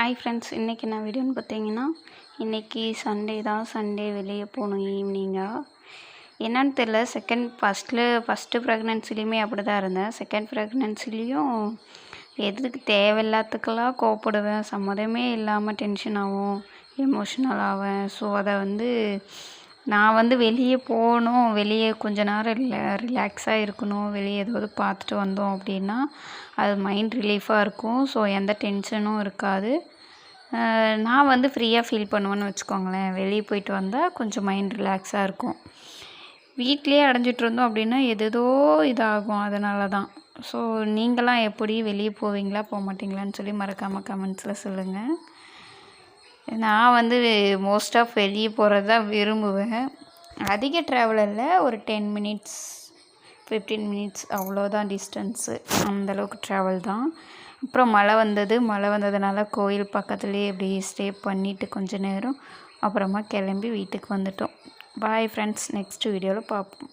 Hi friends இன்றைக்கி என்ன வீடியோன்னு பார்த்தீங்கன்னா இன்றைக்கி சண்டே தான். சண்டே வெளியே போகணும் ஈவினிங்காக என்னன்னு தெரில செகண்ட் ஃபஸ்ட்டில் ஃபஸ்ட்டு ப்ரெக்னென்சிலையுமே அப்படி தான் இருந்தேன். செகண்ட் ப்ரெக்னென்சிலையும் எதுக்கு தேவையில்லாத்துக்கெல்லாம் கோப்படுவேன் சம்மதமே இல்லாமல் டென்ஷன் ஆகும் எமோஷ்னல் ஆவேன். ஸோ அதை வந்து நான் வந்து வெளியே போகணும் வெளியே கொஞ்ச நேரம் இல்லை ரிலாக்ஸாக இருக்கணும் வெளியே ஏதாவது பார்த்துட்டு வந்தோம் அப்படின்னா அது மைண்ட் ரிலீஃபாக இருக்கும். ஸோ எந்த டென்ஷனும் இருக்காது. நான் வந்து ஃப்ரீயாக ஃபீல் பண்ணுவேன்னு வச்சுக்கோங்களேன். வெளியே போயிட்டு வந்தால் கொஞ்சம் மைண்ட் ரிலாக்ஸாக இருக்கும். வீட்லேயே அடைஞ்சிட்டு இருந்தோம் அப்படின்னா எதேதோ இதாகும். அதனால தான். ஸோ நீங்களாம் எப்படி வெளியே போவீங்களா போக மாட்டீங்களான்னு சொல்லி மறக்காமல் கமெண்ட்ஸில் சொல்லுங்கள் நான் வந்து மோஸ்ட் ஆஃப் வெளியே போகிறது தான் விரும்புவேன். அதிக ட்ராவல் இல்லை ஒரு டென் மினிட்ஸ் ஃபிஃப்டீன் மினிட்ஸ் அவ்வளோதான் டிஸ்டன்ஸு அந்தளவுக்கு ட்ராவல் தான். அப்புறம் மழை வந்தது. மழை வந்ததுனால கோயில் பக்கத்துலேயே இப்படி ஸ்டே பண்ணிவிட்டு கொஞ்ச நேரம். அப்புறமா கிளம்பி வீட்டுக்கு வந்துட்டோம். பாய் ஃப்ரெண்ட்ஸ் நெக்ஸ்ட் வீடியோவில் பார்ப்போம்